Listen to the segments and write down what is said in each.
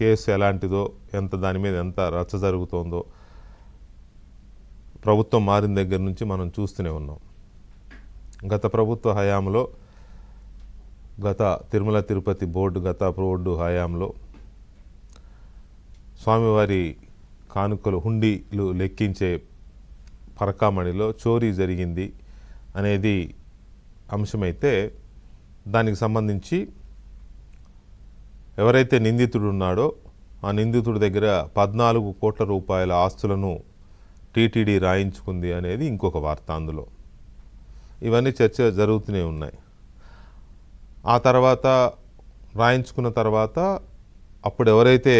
Case ఎలాంటిదో ఎంత దాని మీద ఎంత రచ్చ జరుగుతోందో ప్రభుత్వం మారిన దగ్గర నుంచి మనం చూస్తూనే ఉన్నాం. గత ప్రభుత్వ హయాంలో గత తిరుమల తిరుపతి బోర్డు గత బోర్డు హయాంలో స్వామివారి కానుకలు హుండీలు లెక్కించే పరకామణిలో చోరీ జరిగింది అనేది అంశమైతే దానికి సంబంధించి ఎవరైతే నిందితుడు ఉన్నాడో ఆ నిందితుడి దగ్గర పద్నాలుగు కోట్ల రూపాయల ఆస్తులను టీటీడీ రాయించుకుంది అనేది ఇంకొక వార్త అందులో. ఇవన్నీ చర్చ జరుగుతూనే ఉన్నాయి. ఆ తర్వాత రాయించుకున్న తర్వాత అప్పుడు ఎవరైతే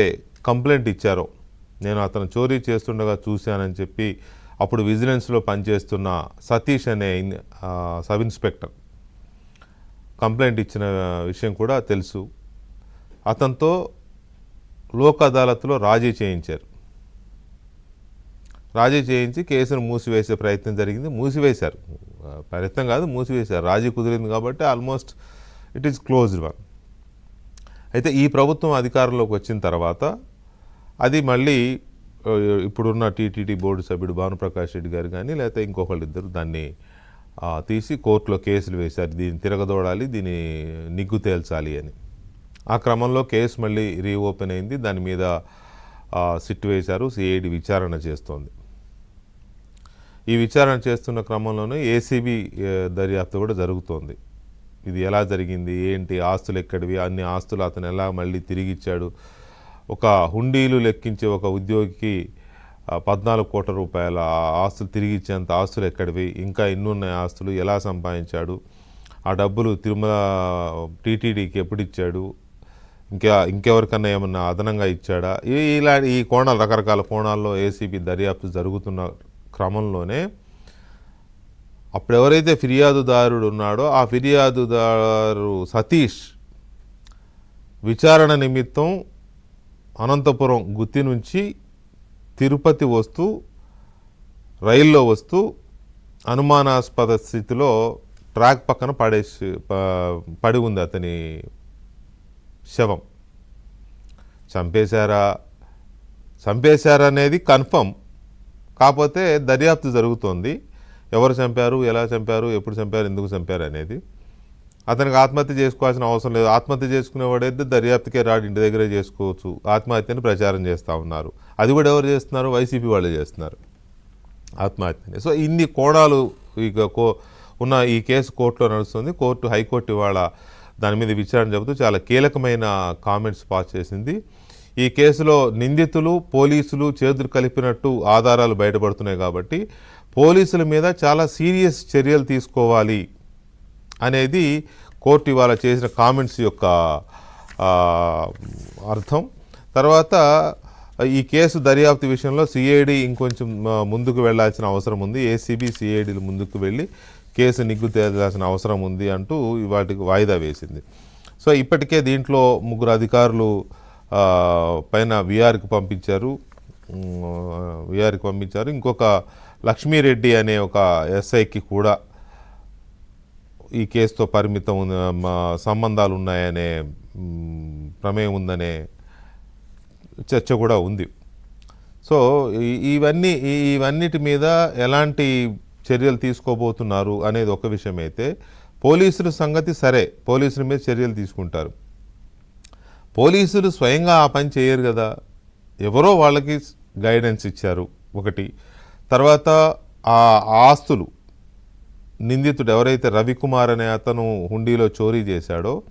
కంప్లైంట్ ఇచ్చారో నేను అతను చోరీ చేస్తుండగా చూశానని చెప్పి అప్పుడు విజిలెన్స్లో పనిచేస్తున్న సతీష్ అనే సబ్ ఇన్స్పెక్టర్ కంప్లైంట్ ఇచ్చిన విషయం కూడా తెలుసు. అతనితో లోక్ అదాలత్లో రాజీ చేయించారు. రాజీ చేయించి కేసును మూసివేసే ప్రయత్నం జరిగింది. మూసివేశారు. ప్రయత్నం కాదు మూసివేశారు. రాజీ కుదిరింది కాబట్టి almost it is closed one అయితే ఈ ప్రభుత్వం అధికారంలోకి వచ్చిన తర్వాత అది మళ్ళీ ఇప్పుడున్న టీటీడీ బోర్డు సభ్యుడు భానుప్రకాష్ రెడ్డి గారు కానీ లేకపోతే ఇంకొకళ్ళు ఇద్దరు దాన్ని తీసి కోర్టులో కేసులు వేశారు. దీన్ని తిరగదోడాలి దీన్ని నిగ్గు తేల్చాలి అని. ఆ క్రమంలో కేసు మళ్ళీ రీఓపెన్ అయింది. దాని మీద సిట్ వేశారు. సిఐడి విచారణ చేస్తోంది. ఈ విచారణ చేస్తున్న క్రమంలోనే ఏసీబీ దర్యాప్తు కూడా జరుగుతోంది. ఇది ఎలా జరిగింది? ఏంటి? ఆస్తులు ఎక్కడివి? అన్ని ఆస్తులు అతను ఎలా మళ్ళీ తిరిగి ఇచ్చాడు ఒక హుండీలు లెక్కించే ఒక ఉద్యోగికి పద్నాలుగు కోట్ల రూపాయల ఆస్తులు తిరిగి ఇచ్చేంత ఆస్తులు ఎక్కడివి? ఇంకా ఎన్నున్నాయి ఆస్తులు? ఎలా సంపాదించాడు? ఆ డబ్బులు తిరుమల టీటీడీకి ఎప్పుడు ఇచ్చాడు ఇంకా ఇంకెవరికన్నా ఏమన్నా అదనంగా ఇచ్చాడా? ఈ- ఇలా ఈ కోణాలు రకరకాల కోణాల్లో ఏసీబీ దర్యాప్తు జరుగుతున్న క్రమంలోనే అప్పుడు ఎవరైతే ఫిర్యాదుదారుడు ఉన్నాడో ఆ ఫిర్యాదుదారు సతీష్ విచారణ నిమిత్తం అనంతపురం గుత్తి నుంచి తిరుపతి వస్తూ రైల్లో వస్తూ అనుమానాస్పద స్థితిలో ట్రాక్ పక్కన పడేసి పడి ఉంది అతని శవం. చంపేశారా? చంపేశారా అనేది కన్ఫర్మ్. కాకపోతే దర్యాప్తు జరుగుతోంది. ఎవరు చంపారు? ఎలా చంపారు? ఎప్పుడు చంపారు? ఎందుకు చంపారు అనేది. అతనికి ఆత్మహత్య చేసుకోవాల్సిన అవసరం లేదు. ఆత్మహత్య చేసుకునేవాడైతే దర్యాప్తుకే రాడు. ఇంటి దగ్గరే చేసుకోవచ్చు. ఆత్మహత్యను ప్రచారం చేస్తూ ఉన్నారు. అది కూడా ఎవరు చేస్తున్నారు? వైసీపీ వాళ్ళు చేస్తున్నారు. ఆత్మహత్యని. సో ఇన్ని కోణాలు ఇక కో ఉన్న ఈ కేసు కోర్టులో నడుస్తుంది. కోర్టు హైకోర్టు ఇవాళ దాని మీద విచారణ చెబుతూ చాలా కీలకమైన కామెంట్స్ పాస్ చేసింది. ఈ కేసులో నిందితులు పోలీసులు చేతులు కలిపినట్టు ఆధారాలు బయటపడుతున్నాయి కాబట్టి పోలీసుల మీద చాలా సీరియస్ చర్యలు తీసుకోవాలి అనేది కోర్టు ఇవాళ చేసిన కామెంట్స్ యొక్క అర్థం. తర్వాత ఈ కేసు దర్యాప్తు విషయంలో సిఐడి ఇంకొంచెం ముందుకు వెళ్ళాల్సిన అవసరం ఉంది. ఏసీబీ సిఐడిలు ముందుకు వెళ్ళి కేసు నిగ్గు తేల్చాల్సిన అవసరం ఉంది అంటూ వాటికి వాయిదా వేసింది. సో ఇప్పటికే దీంట్లో ముగ్గురు అధికారులు పైన విఆర్కి పంపించారు. విఆర్కి పంపించారు. ఇంకొక లక్ష్మీరెడ్డి అనే ఒక ఎస్ఐకి కూడా ఈ కేసుతో పరిమితం ఉన్న- మా సంబంధాలు ఉన్నాయనే ప్రమేయం ఉందనే చర్చ కూడా ఉంది. సో ఇవన్నీ ఇవన్నిటి మీద ఎలాంటి చర్యలు తీసుకోబోతున్నారు అనేది ఒక విషయం అయితే పోలీసుల సంగతి సరే. పోలీసుల మీద చర్యలు తీసుకుంటారు. పోలీసులు స్వయంగా ఆ పని చేయరు కదా. ఎవరో వాళ్ళకి గైడెన్స్ ఇచ్చారు ఒకటి. తర్వాత ఆ ఆస్తులు నిందితుడు ఎవరైతే రవికుమార్ అనే అతను హుండీలో చోరీ చేశాడో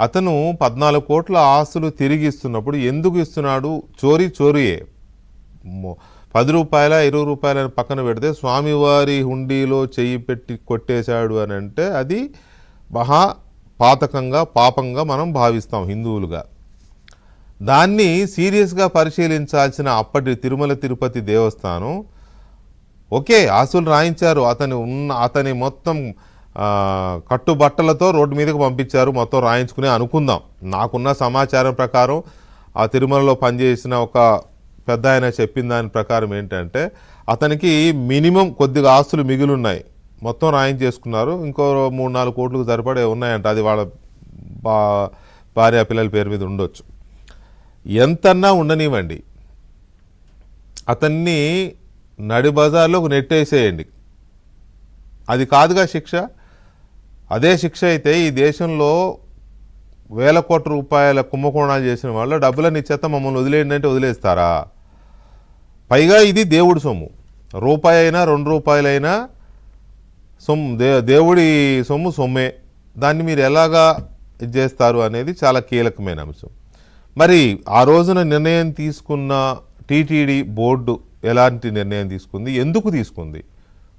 అతను పద్నాలుగు కోట్ల ఆస్తులు తిరిగి ఇస్తున్నప్పుడు ఎందుకు ఇస్తున్నాడు? చోరీ చోరీయే. పది రూపాయల ఇరవై రూపాయల పక్కన పెడితే స్వామివారి హుండీలో చెయ్యి పెట్టి కొట్టేశాడు అని అంటే అది మహా పాతకంగా పాపంగా మనం భావిస్తాం హిందువులుగా. దాన్ని సీరియస్గా పరిశీలించాల్సిన అప్పటి తిరుమల తిరుపతి దేవస్థానం ఓకే ఆస్తులు రాయించారు. అతని ఉన్న అతని మొత్తం కట్టుబట్టలతో రోడ్డు మీదకి పంపించారు. మొత్తం రాయించుకుని అనుకుందాం. నాకున్న సమాచారం ప్రకారం ఆ తిరుమలలో పనిచేసిన ఒక పెద్ద ఆయన చెప్పిన దాని ప్రకారం ఏంటంటే అతనికి మినిమం కొద్దిగా ఆస్తులు మిగిలి ఉన్నాయి. మొత్తం రాయించేసుకున్నారు. ఇంకో మూడు నాలుగు కోట్లకు సరిపడే ఉన్నాయంట. అది వాళ్ళ బా భార్య పిల్లల పేరు మీద ఉండొచ్చు. ఎంతన్నా ఉండనివ్వండి. అతన్ని నడి బజార్లో నెట్టేసేయండి అది కాదుగా శిక్ష? అదే శిక్ష అయితే ఈ దేశంలో వేల కోట్ల రూపాయల కుంభకోణాలు చేసిన వాళ్ళు డబ్బులని ఇచ్చేత మమ్మల్ని వదిలేయండి అంటే వదిలేస్తారా? పైగా ఇది దేవుడి సొమ్ము. రూపాయి అయినా రెండు రూపాయలైనా సొమ్ము దే దేవుడి సొమ్ము సొమ్మే. దాన్ని మీరు ఎలాగా ఇది చేస్తారు అనేది చాలా కీలకమైన అంశం. మరి ఆ రోజున నిర్ణయం తీసుకున్న టీటీడీ బోర్డు ఎలాంటి నిర్ణయం తీసుకుంది? ఎందుకు తీసుకుంది?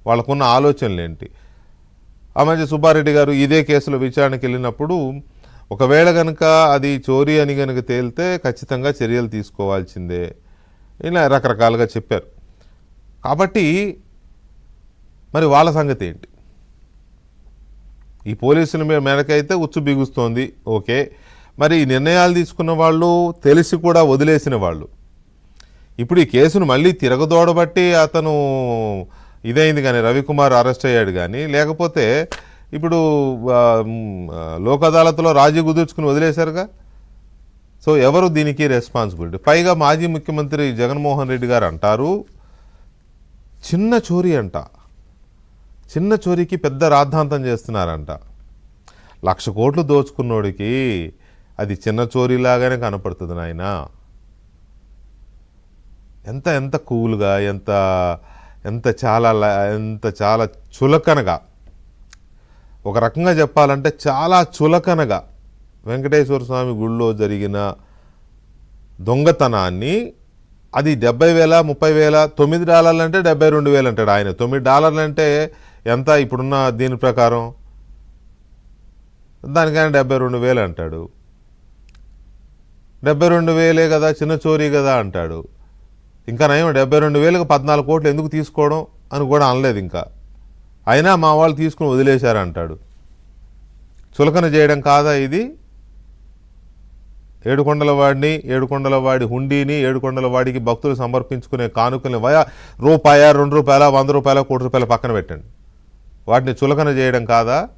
వాళ్ళకున్న ఆలోచనలు ఏంటి? అమర్జీ సుబ్బారెడ్డి గారు ఇదే కేసులో విచారణకి వెళ్ళినప్పుడు ఒకవేళ కనుక అది చోరీ అని కనుక తేలితే ఖచ్చితంగా చర్యలు తీసుకోవాల్సిందే ఇలా రకరకాలుగా చెప్పారు. కాబట్టి మరి వాళ్ళ సంగతి ఏంటి? ఈ పోలీసుల మీద మేరకైతే ఉచ్చు బిగుస్తోంది ఓకే. మరి ఈ నిర్ణయాలు తీసుకున్న వాళ్ళు తెలిసి కూడా వదిలేసిన వాళ్ళు. ఇప్పుడు ఈ కేసును మళ్ళీ తిరగదోడబట్టి అతను ఇదైంది కానీ రవికుమార్ అరెస్ట్ అయ్యాడు కానీ లేకపోతే ఇప్పుడు లోక్ అదాలత్లో రాజీ కుదుర్చుకుని వదిలేశారుగా? సో ఎవరు దీనికి రెస్పాన్సిబిలిటీ? పైగా మాజీ ముఖ్యమంత్రి జగన్మోహన్ రెడ్డి గారు అంటారు చిన్న చోరీ అంట. చిన్న చోరీకి పెద్ద రాద్ధాంతం చేస్తున్నారంట. లక్ష కోట్లు దోచుకున్నోడికి అది చిన్న చోరీలాగానే కనపడుతుంది నాయన. ఎంత ఎంత కూల్గా ఎంత ఎంత చాలా ఎంత చాలా చులకనగా. ఒక రకంగా చెప్పాలంటే చాలా చులకనగా వెంకటేశ్వర స్వామి గుళ్ళో జరిగిన దొంగతనాన్ని అది డెబ్బై వేల ముప్పై వేల తొమ్మిది డాలర్లు అంటే డెబ్బై రెండు వేలు అంటాడు ఆయన. తొమ్మిది డాలర్లు అంటే ఎంత? ఇప్పుడున్న దీని ప్రకారం? దానికైనా డెబ్బై రెండు వేలు అంటాడు. డెబ్బై రెండు వేలే కదా చిన్న చోరీ కదా అంటాడు. ఇంకా నయం డెబ్బై రెండు వేలకు పద్నాలుగు కోట్లు ఎందుకు తీసుకోవడం అని కూడా అనలేదు ఇంకా. అయినా మా వాళ్ళు తీసుకుని వదిలేశారు అంటాడు. చులకన చేయడం కాదా ఇది? ఏడుకొండల వాడిని ఏడుకొండల వాడి హుండీని ఏడుకొండల వాడికి భక్తులు సమర్పించుకునే కానుకల్ని వయా రూపాయ రెండు రూపాయల వంద రూపాయల కోటి రూపాయల పక్కన పెట్టండి. వాటిని చులకన చేయడం కాదా?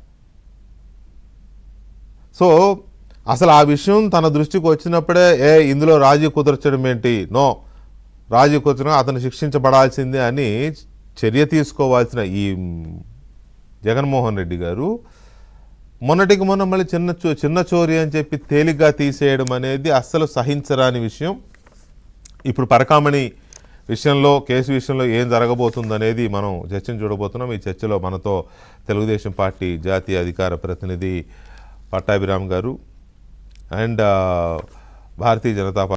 సో అసలు ఆ విషయం తన దృష్టికి వచ్చినప్పుడే ఏ ఇందులో రాజీ కుదర్చడం ఏంటి? నో. రాజీ కుదరడం అతను శిక్షించబడాల్సిందే అని చర్య తీసుకోవాల్సిన ఈ జగన్మోహన్ రెడ్డి గారు మొన్నటికి మొన్న మళ్ళీ చిన్న చో చిన్న చోరీ అని చెప్పి తేలిగ్గా తీసేయడం అనేది అస్సలు సహించరాని విషయం. ఇప్పుడు పరకామణి విషయంలో కేసు విషయంలో ఏం జరగబోతుందనేది మనం చర్చను చూడబోతున్నాం. ఈ చర్చలో మనతో తెలుగుదేశం పార్టీ జాతీయ అధికార ప్రతినిధి పట్టాభిరామ్ గారు అండ్ భారతీయ జనతా